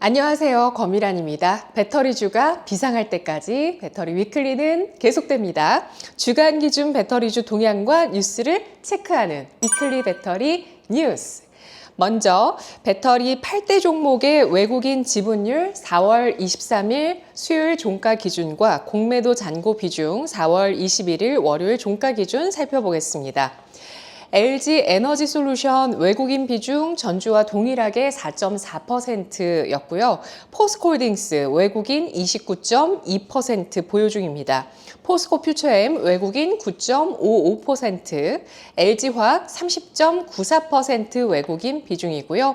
안녕하세요. 검미란입니다. 배터리 주가 비상할 때까지 배터리 위클리는 계속됩니다. 주간 기준 배터리 주 동향과 뉴스를 체크하는 위클리 배터리 뉴스. 먼저 배터리 8대 종목의 외국인 지분율 4월 23일 수요일 종가 기준과 공매도 잔고 비중 4월 21일 월요일 종가 기준 살펴보겠습니다. LG 에너지 솔루션 외국인 비중 전주와 동일하게 4.4%였고요. 포스코홀딩스 외국인 29.2% 보유 중입니다. 포스코 퓨처엠 외국인 9.55%, LG화학 30.94% 외국인 비중이고요.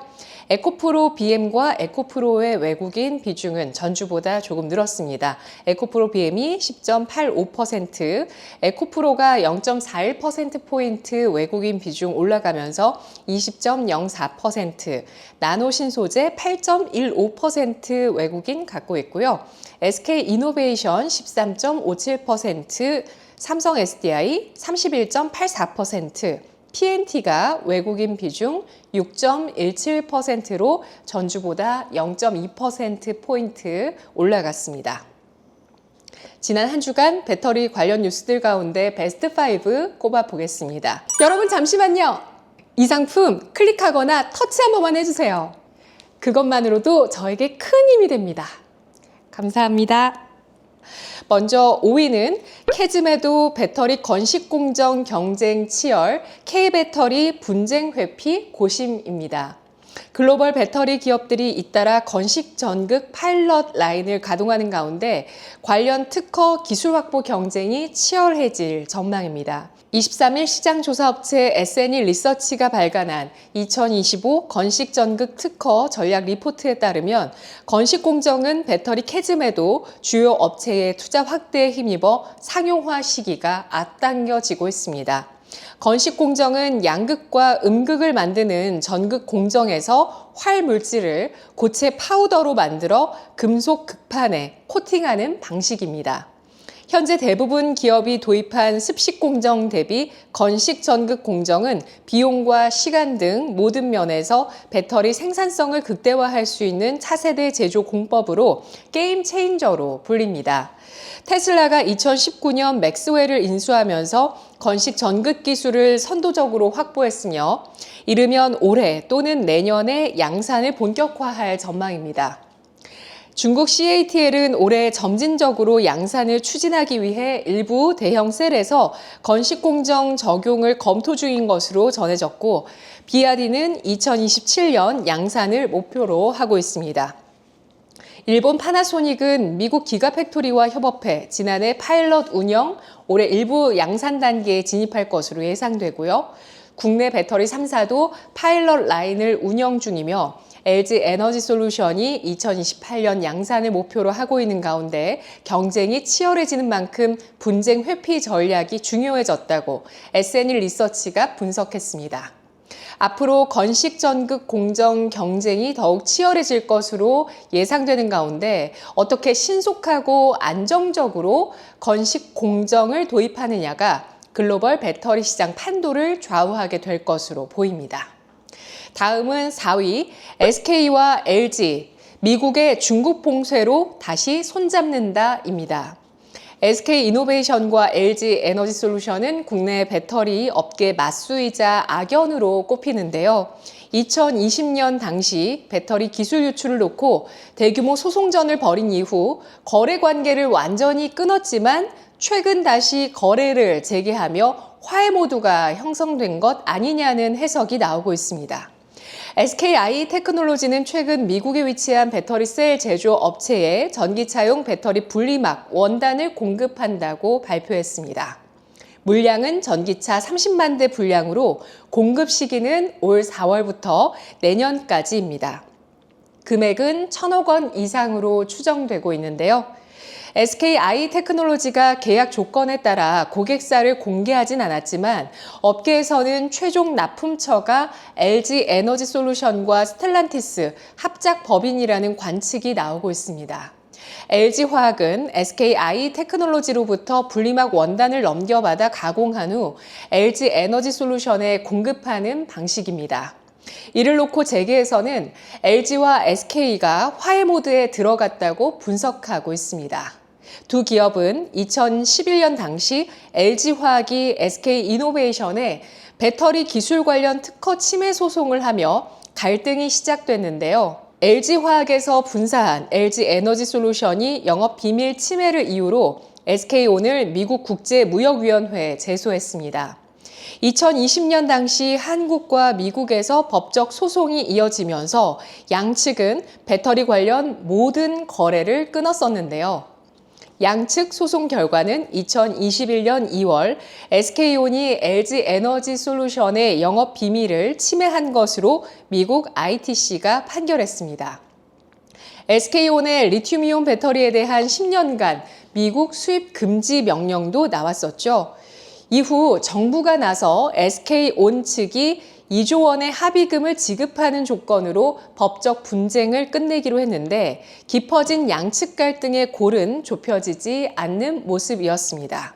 에코프로 BM과 에코프로의 외국인 비중은 전주보다 조금 늘었습니다. 에코프로 BM이 10.85%, 에코프로가 0.41%포인트 외국인 비중 올라가면서 20.04%, 나노 신소재 8.15% 외국인 갖고 있고요. SK 이노베이션 13.57%, 삼성 SDI 31.84%, PNT가 외국인 비중 6.17%로 전주보다 0.2%포인트 올라갔습니다. 지난 한 주간 배터리 관련 뉴스들 가운데 베스트 5 꼽아 보겠습니다. 여러분 잠시만요. 이 상품 클릭하거나 터치 한 번만 해주세요. 그것만으로도 저에게 큰 힘이 됩니다. 감사합니다. 먼저 5위는 캐즘에도 배터리 건식 공정 경쟁 치열 K배터리 분쟁 회피 고심입니다. 글로벌 배터리 기업들이 잇따라 건식 전극 파일럿 라인을 가동하는 가운데 관련 특허 기술 확보 경쟁이 치열해질 전망입니다. 23일 시장조사업체 SNE 리서치가 발간한 2025 건식 전극 특허 전략 리포트에 따르면 건식 공정은 배터리 캐즘에도 주요 업체의 투자 확대에 힘입어 상용화 시기가 앞당겨지고 있습니다. 건식 공정은 양극과 음극을 만드는 전극 공정에서 활 물질을 고체 파우더로 만들어 금속 극판에 코팅하는 방식입니다. 현재 대부분 기업이 도입한 습식 공정 대비 건식 전극 공정은 비용과 시간 등 모든 면에서 배터리 생산성을 극대화할 수 있는 차세대 제조 공법으로 게임 체인저로 불립니다. 테슬라가 2019년 맥스웰을 인수하면서 건식 전극 기술을 선도적으로 확보했으며 이르면 올해 또는 내년에 양산을 본격화할 전망입니다. 중국 CATL은 올해 점진적으로 양산을 추진하기 위해 일부 대형 셀에서 건식 공정 적용을 검토 중인 것으로 전해졌고, 비아디는 2027년 양산을 목표로 하고 있습니다. 일본 파나소닉은 미국 기가팩토리와 협업해 지난해 파일럿 운영, 올해 일부 양산 단계에 진입할 것으로 예상되고요. 국내 배터리 3사도 파일럿 라인을 운영 중이며 LG 에너지 솔루션이 2028년 양산을 목표로 하고 있는 가운데 경쟁이 치열해지는 만큼 분쟁 회피 전략이 중요해졌다고 SNE 리서치가 분석했습니다. 앞으로 건식 전극 공정 경쟁이 더욱 치열해질 것으로 예상되는 가운데 어떻게 신속하고 안정적으로 건식 공정을 도입하느냐가 글로벌 배터리 시장 판도를 좌우하게 될 것으로 보입니다. 다음은 4위 SK와 LG 미국의 중국 봉쇄로 다시 손잡는다입니다. SK 이노베이션과 LG 에너지 솔루션은 국내 배터리 업계 맞수이자 악연으로 꼽히는데요. 2020년 당시 배터리 기술 유출을 놓고 대규모 소송전을 벌인 이후 거래 관계를 완전히 끊었지만 최근 다시 거래를 재개하며 화해 모드가 형성된 것 아니냐는 해석이 나오고 있습니다. SKI 테크놀로지는 최근 미국에 위치한 배터리 셀 제조 업체에 전기차용 배터리 분리막 원단을 공급한다고 발표했습니다. 물량은 전기차 30만 대 분량으로 공급 시기는 올 4월부터 내년까지입니다. 금액은 1천억 원 이상으로 추정되고 있는데요. SKI 테크놀로지가 계약 조건에 따라 고객사를 공개하진 않았지만 업계에서는 최종 납품처가 LG 에너지 솔루션과 스텔란티스 합작 법인이라는 관측이 나오고 있습니다. LG화학은 SKI 테크놀로지로부터 분리막 원단을 넘겨받아 가공한 후 LG 에너지 솔루션에 공급하는 방식입니다. 이를 놓고 재계에서는 LG와 SK가 화해 모드에 들어갔다고 분석하고 있습니다. 두 기업은 2011년 당시 LG화학이 SK이노베이션에 배터리 기술 관련 특허 침해 소송을 하며 갈등이 시작됐는데요. LG화학에서 분사한 LG에너지솔루션이 영업 비밀 침해를 이유로 SK온을 미국 국제무역위원회에 제소했습니다. 2020년 당시 한국과 미국에서 법적 소송이 이어지면서 양측은 배터리 관련 모든 거래를 끊었었는데요. 양측 소송 결과는 2021년 2월 SK온이 LG 에너지 솔루션의 영업 비밀을 침해한 것으로 미국 ITC가 판결했습니다. SK온의 리튬이온 배터리에 대한 10년간 미국 수입 금지 명령도 나왔었죠. 이후 정부가 나서 SK온 측이 2조 원의 합의금을 지급하는 조건으로 법적 분쟁을 끝내기로 했는데 깊어진 양측 갈등의 골은 좁혀지지 않는 모습이었습니다.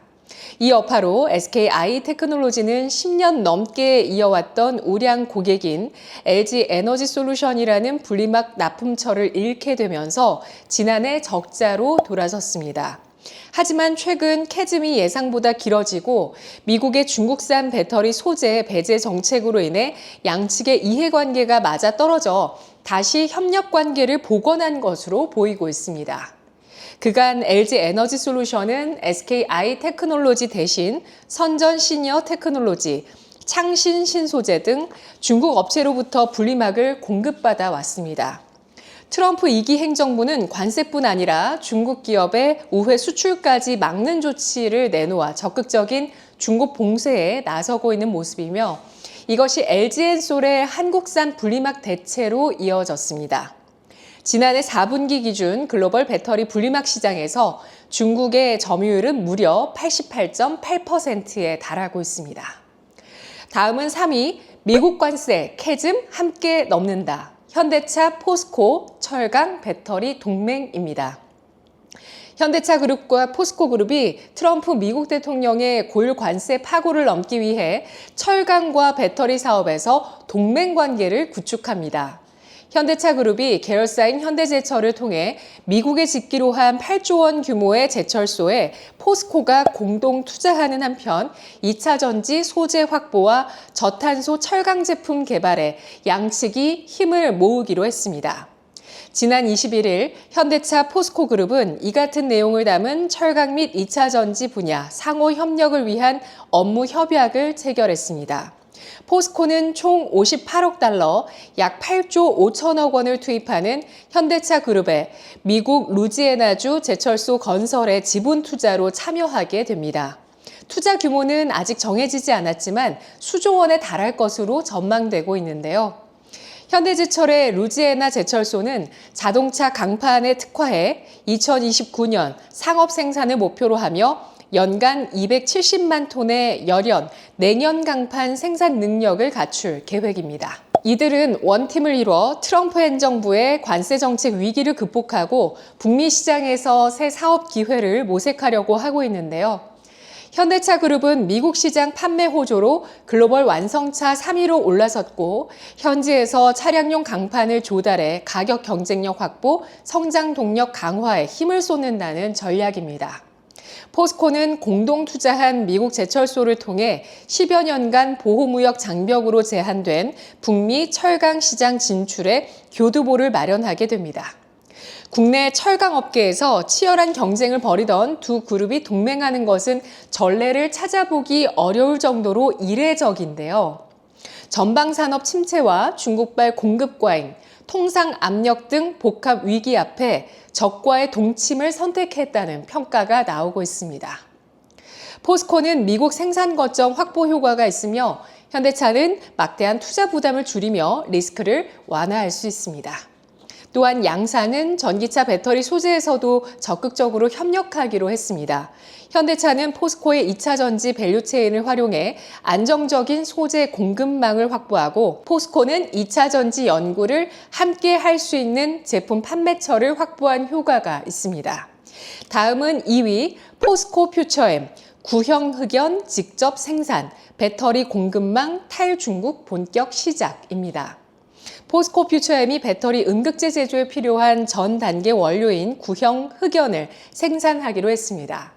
이 여파로 SKI 테크놀로지는 10년 넘게 이어왔던 우량 고객인 LG 에너지 솔루션이라는 분리막 납품처를 잃게 되면서 지난해 적자로 돌아섰습니다. 하지만 최근 캐즘이 예상보다 길어지고 미국의 중국산 배터리 소재 배제 정책으로 인해 양측의 이해관계가 맞아 떨어져 다시 협력 관계를 복원한 것으로 보이고 있습니다. 그간 LG 에너지 솔루션은 SKI 테크놀로지 대신 선전 시니어 테크놀로지, 창신 신소재 등 중국 업체로부터 분리막을 공급받아 왔습니다. 트럼프 2기 행정부는 관세뿐 아니라 중국 기업의 우회 수출까지 막는 조치를 내놓아 적극적인 중국 봉쇄에 나서고 있는 모습이며 이것이 LG엔솔의 한국산 분리막 대체로 이어졌습니다. 지난해 4분기 기준 글로벌 배터리 분리막 시장에서 중국의 점유율은 무려 88.8%에 달하고 있습니다. 다음은 3위 미국 관세 캐즘 함께 넘는다. 현대차, 포스코, 철강, 배터리 동맹입니다. 현대차 그룹과 포스코 그룹이 트럼프 미국 대통령의 고율 관세 파고를 넘기 위해 철강과 배터리 사업에서 동맹 관계를 구축합니다. 현대차 그룹이 계열사인 현대제철을 통해 미국에 짓기로 한 8조 원 규모의 제철소에 포스코가 공동 투자하는 한편 2차 전지 소재 확보와 저탄소 철강 제품 개발에 양측이 힘을 모으기로 했습니다. 지난 21일 현대차 포스코 그룹은 이 같은 내용을 담은 철강 및 2차 전지 분야 상호 협력을 위한 업무 협약을 체결했습니다. 포스코는 총 58억 달러, 약 8조 5천억 원을 투입하는 현대차 그룹의 미국 루지애나주 제철소 건설의 지분 투자로 참여하게 됩니다. 투자 규모는 아직 정해지지 않았지만 수조 원에 달할 것으로 전망되고 있는데요. 현대제철의 루지애나 제철소는 자동차 강판에 특화해 2029년 상업 생산을 목표로 하며 연간 270만 톤의 열연, 내년 강판 생산 능력을 갖출 계획입니다. 이들은 원팀을 이뤄 트럼프 행정부의 관세 정책 위기를 극복하고 북미 시장에서 새 사업 기회를 모색하려고 하고 있는데요. 현대차 그룹은 미국 시장 판매 호조로 글로벌 완성차 3위로 올라섰고 현지에서 차량용 강판을 조달해 가격 경쟁력 확보, 성장 동력 강화에 힘을 쏟는다는 전략입니다. 포스코는 공동 투자한 미국 제철소를 통해 10여 년간 보호무역 장벽으로 제한된 북미 철강 시장 진출에 교두보를 마련하게 됩니다. 국내 철강 업계에서 치열한 경쟁을 벌이던 두 그룹이 동맹하는 것은 전례를 찾아보기 어려울 정도로 이례적인데요. 전방산업 침체와 중국발 공급 과잉, 통상 압력 등 복합 위기 앞에 적과의 동침을 선택했다는 평가가 나오고 있습니다. 포스코는 미국 생산 거점 확보 효과가 있으며 현대차는 막대한 투자 부담을 줄이며 리스크를 완화할 수 있습니다. 또한 양사는 전기차 배터리 소재에서도 적극적으로 협력하기로 했습니다. 현대차는 포스코의 2차 전지 밸류체인을 활용해 안정적인 소재 공급망을 확보하고 포스코는 2차 전지 연구를 함께 할 수 있는 제품 판매처를 확보한 효과가 있습니다. 다음은 2위 포스코 퓨처엠 구형 흑연 직접 생산 배터리 공급망 탈중국 본격 시작입니다. 포스코 퓨처엠이 배터리 음극재 제조에 필요한 전 단계 원료인 구형 흑연을 생산하기로 했습니다.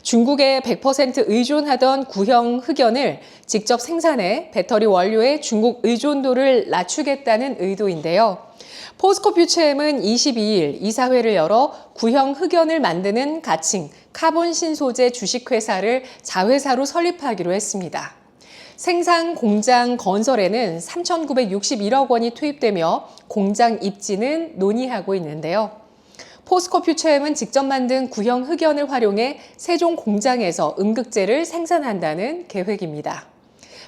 중국에 100% 의존하던 구형 흑연을 직접 생산해 배터리 원료의 중국 의존도를 낮추겠다는 의도인데요. 포스코 퓨처엠은 22일 이사회를 열어 구형 흑연을 만드는 가칭 카본 신 소재 주식회사를 자회사로 설립하기로 했습니다. 생산 공장 건설에는 3,961억 원이 투입되며 공장 입지는 논의하고 있는데요. 포스코 퓨처엠은 직접 만든 구형 흑연을 활용해 세종 공장에서 음극재를 생산한다는 계획입니다.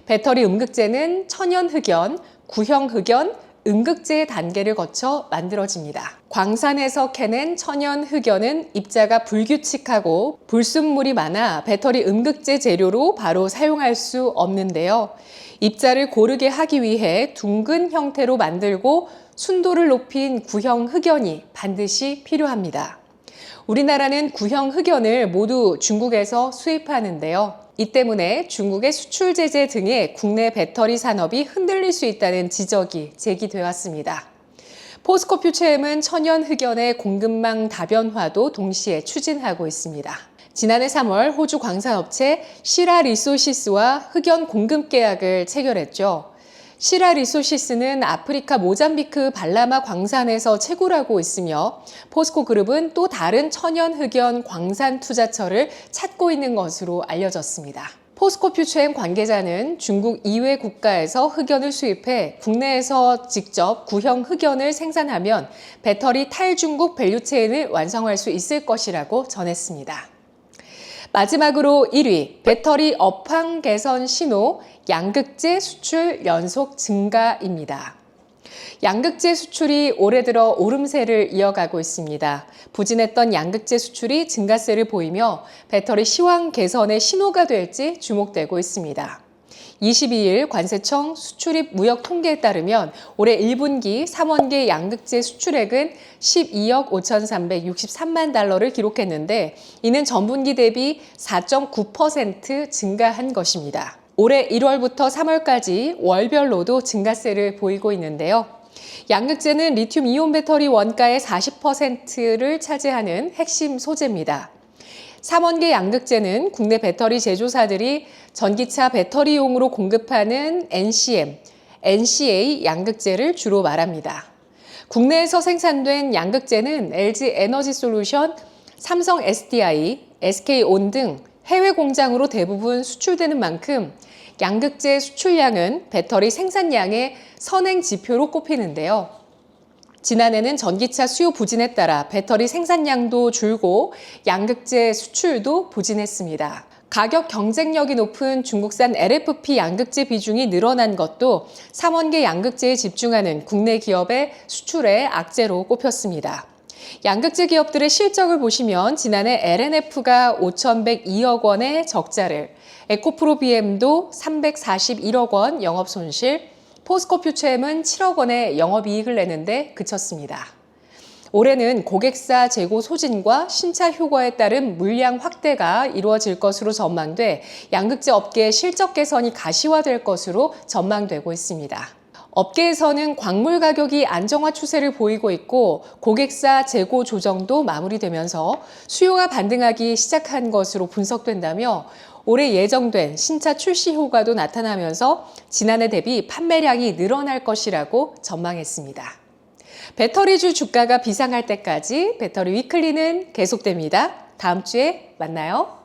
배터리 음극재는 천연 흑연, 구형 흑연, 음극재 단계를 거쳐 만들어집니다. 광산에서 캐낸 천연 흑연은 입자가 불규칙하고 불순물이 많아 배터리 음극재 재료로 바로 사용할 수 없는데요. 입자를 고르게 하기 위해 둥근 형태로 만들고 순도를 높인 구형 흑연이 반드시 필요합니다. 우리나라는 구형 흑연을 모두 중국에서 수입하는데요. 이 때문에 중국의 수출 제재 등에 국내 배터리 산업이 흔들릴 수 있다는 지적이 제기되어 왔습니다. 포스코 퓨처엠은 천연 흑연의 공급망 다변화도 동시에 추진하고 있습니다. 지난해 3월 호주 광산업체 시라 리소시스와 흑연 공급 계약을 체결했죠. 시라 리소시스는 아프리카 모잠비크 발라마 광산에서 채굴하고 있으며 포스코 그룹은 또 다른 천연 흑연 광산 투자처를 찾고 있는 것으로 알려졌습니다. 포스코 퓨처엠 관계자는 중국 이외 국가에서 흑연을 수입해 국내에서 직접 구형 흑연을 생산하면 배터리 탈중국 밸류체인을 완성할 수 있을 것이라고 전했습니다. 마지막으로 1위, 배터리 업황 개선 신호, 양극재 수출 연속 증가입니다. 양극재 수출이 올해 들어 오름세를 이어가고 있습니다. 부진했던 양극재 수출이 증가세를 보이며 배터리 시황 개선의 신호가 될지 주목되고 있습니다. 22일 관세청 수출입 무역 통계에 따르면 올해 1분기 3원계 양극재 수출액은 12억 5,363만 달러를 기록했는데 이는 전분기 대비 4.9% 증가한 것입니다. 올해 1월부터 3월까지 월별로도 증가세를 보이고 있는데요. 양극재는 리튬 이온 배터리 원가의 40%를 차지하는 핵심 소재입니다. 3원계 양극재는 국내 배터리 제조사들이 전기차 배터리용으로 공급하는 NCM, NCA 양극재를 주로 말합니다. 국내에서 생산된 양극재는 LG 에너지 솔루션, 삼성 SDI, SK온 등 해외 공장으로 대부분 수출되는 만큼 양극재 수출량은 배터리 생산량의 선행 지표로 꼽히는데요. 지난해는 전기차 수요 부진에 따라 배터리 생산량도 줄고 양극재 수출도 부진했습니다. 가격 경쟁력이 높은 중국산 LFP 양극재 비중이 늘어난 것도 3원계 양극재에 집중하는 국내 기업의 수출의 악재로 꼽혔습니다. 양극재 기업들의 실적을 보시면 지난해 LNF가 5,102억 원의 적자를, 에코프로 BM도 341억 원 영업 손실, 포스코 퓨처엠은 7억 원의 영업이익을 내는데 그쳤습니다. 올해는 고객사 재고 소진과 신차 효과에 따른 물량 확대가 이루어질 것으로 전망돼 양극재 업계의 실적 개선이 가시화될 것으로 전망되고 있습니다. 업계에서는 광물 가격이 안정화 추세를 보이고 있고 고객사 재고 조정도 마무리되면서 수요가 반등하기 시작한 것으로 분석된다며 올해 예정된 신차 출시 효과도 나타나면서 지난해 대비 판매량이 늘어날 것이라고 전망했습니다. 배터리주 주가가 비상할 때까지 배터리 위클리는 계속됩니다. 다음 주에 만나요.